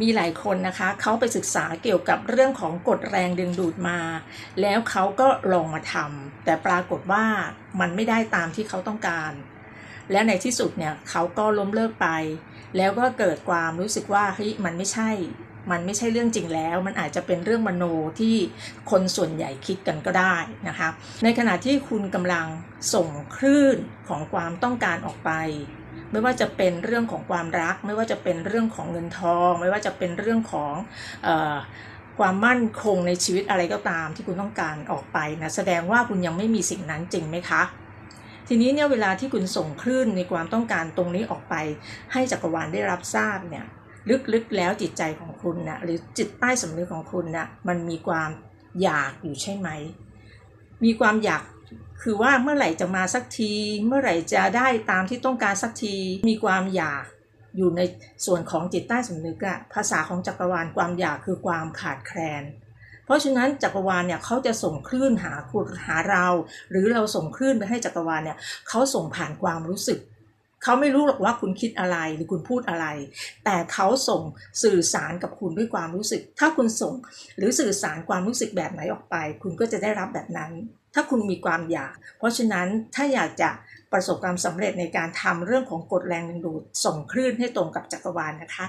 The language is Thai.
มีหลายคนนะคะเขาไปศึกษาเกี่ยวกับเรื่องของกฎแรงดึงดูดมา แล้วเขาก็ลองมาทำแต่ปรากฏว่ามันไม่ได้ตามที่เขาต้องการ และในที่สุดเนี่ยเขาก็ล้มเลิกไป แล้วก็เกิดความรู้สึกว่าเฮ้ยมันไม่ใช่มันไม่ใช่เรื่องจริงแล้ว มันอาจจะเป็นเรื่องมโนที่คนส่วนใหญ่คิดกันก็ได้นะคะ ในขณะที่คุณกำลังส่งคลื่นของความต้องการออกไป ไม่ว่าจะเป็นเรื่องของความรัก ไม่ว่าจะเป็นเรื่องของเงินทอง ไม่ว่าจะเป็นเรื่องของออความมั่นคงในชีวิตอะไรก็ตามที่คุณต้องการออกไปนะแสดงว่าคุณยังไม่มีสิ่งนั้นจริงไหมคะ ทีนี้เนี่ยเวลาที่คุณส่งคลื่นในความต้องการตรงนี้ออกไป ให้จักรวาลได้รับทราบเนี่ยลึกๆแล้วจิตใจของคุณนะหรือจิตใต้สำนึกของคุณนะมันมีความอยากอยู่ใช่ไหม มีความอยาก คือว่าเมื่อไหร่จะมาสักที เมื่อไหร่จะได้ตามที่ต้องการสักที มีความอยากอยู่ในส่วนของจิตใต้สำนึกอะภาษาของจักรวาลความอยากคือความขาดแคลน เพราะฉะนั้นจักรวาลเนี่ยเขาจะส่งคลื่นหาคุณหาเรา หรือเราส่งคลื่นไปให้จักรวาลเนี่ยเขาส่งผ่านความรู้สึก เขาไม่รู้หรอกว่าคุณคิดอะไรหรือคุณพูดอะไร แต่เขาส่งสื่อสารกับคุณด้วยความรู้สึก ถ้าคุณส่งหรือสื่อสารความรู้สึกแบบไหนออกไป คุณก็จะได้รับแบบนั้น ถ้าคุณมีความอยาก เพราะฉะนั้นถ้าอยากจะประสบความสำเร็จในการทำเรื่องของกฎแรงดึงดูดส่งคลื่นให้ตรงกับจักรวาลนะคะ